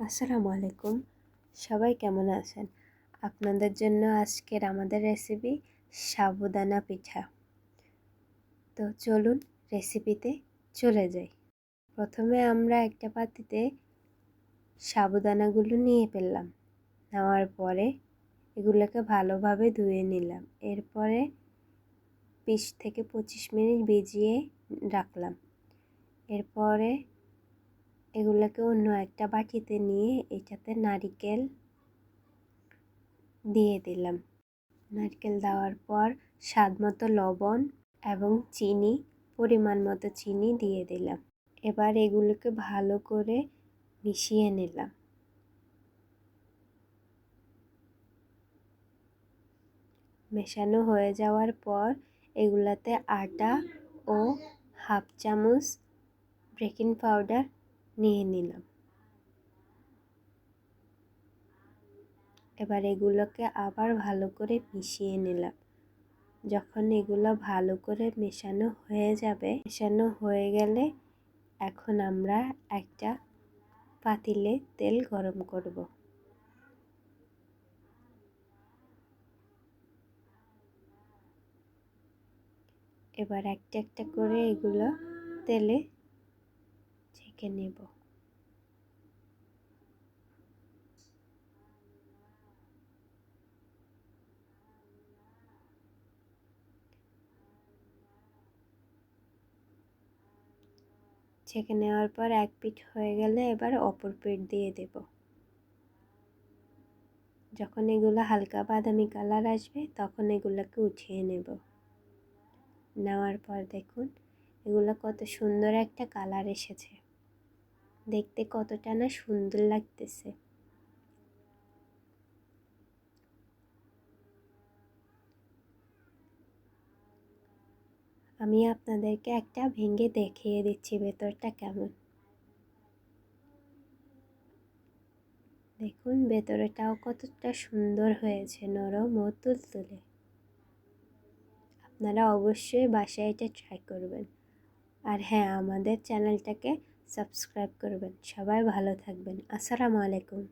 আসসালামু আলাইকুম। সবাই কেমন আছেন? আপনাদের জন্য আজকের আমাদের রেসিপি সাবুদানা পিঠা। তো চলুন রেসিপিতে চলে যাই। প্রথমে আমরা একটা পাতিতে সাবুদানাগুলো নিয়ে ফেললাম। নেওয়ার পরে এগুলোকে ভালোভাবে ধুয়ে নিলাম। এরপরে বিশ থেকে পঁচিশ মিনিট ভিজিয়ে রাখলাম। এরপরে এগুলোকে অন্য একটা বাটিতে নিয়ে এটাতে নারিকেল দিয়ে দিলাম। নারকেল দেওয়ার পর স্বাদ মতো লবণ এবং চিনি, পরিমাণ মতো চিনি দিয়ে দিলাম। এবার এগুলোকে ভালো করে মিশিয়ে নিলাম। মেশানো হয়ে যাওয়ার পর এগুলাতে আটা ও হাফ চামচ বেকিং পাউডার নিয়ে নিলাম। এবার এগুলোকে আবার ভালো করে মিশিয়ে নিলাম। যখন এগুলো ভালো করে মেশানো হয়ে যাবে, মেশানো হয়ে গেলে এখন আমরা একটা পাতিলে তেল গরম করব। এবার একটা একটা করে এগুলো তেলে ছেঁকে নেব। ছেঁকে নেওয়ার পর এক পিঠ হয়ে গেলে এবার অপর পিঠ দিয়ে দেব। যখন এগুলো হালকা বাদামি কালার আসবে, তখন এগুলোকে উঠিয়ে নেব। নেওয়ার পর দেখুন, এগুলো কত সুন্দর একটা কালার এসেছে। দেখতে কতটা না সুন্দর লাগতেছে। আমি আপনাদেরকে একটা ভেঙে দেখিয়ে দিচ্ছি ভেতরটা কেমন। দেখুন, ভেতরেটাও কতটা সুন্দর হয়েছে, নরম ও তুলতুলে। আপনারা অবশ্যই বাসায় এটা ট্রাই করবেন। আর হ্যাঁ আমাদের চ্যানেলটাকে সাবস্ক্রাইব করবেন। সবাই ভালো থাকবেন। আসসালামু আলাইকুম।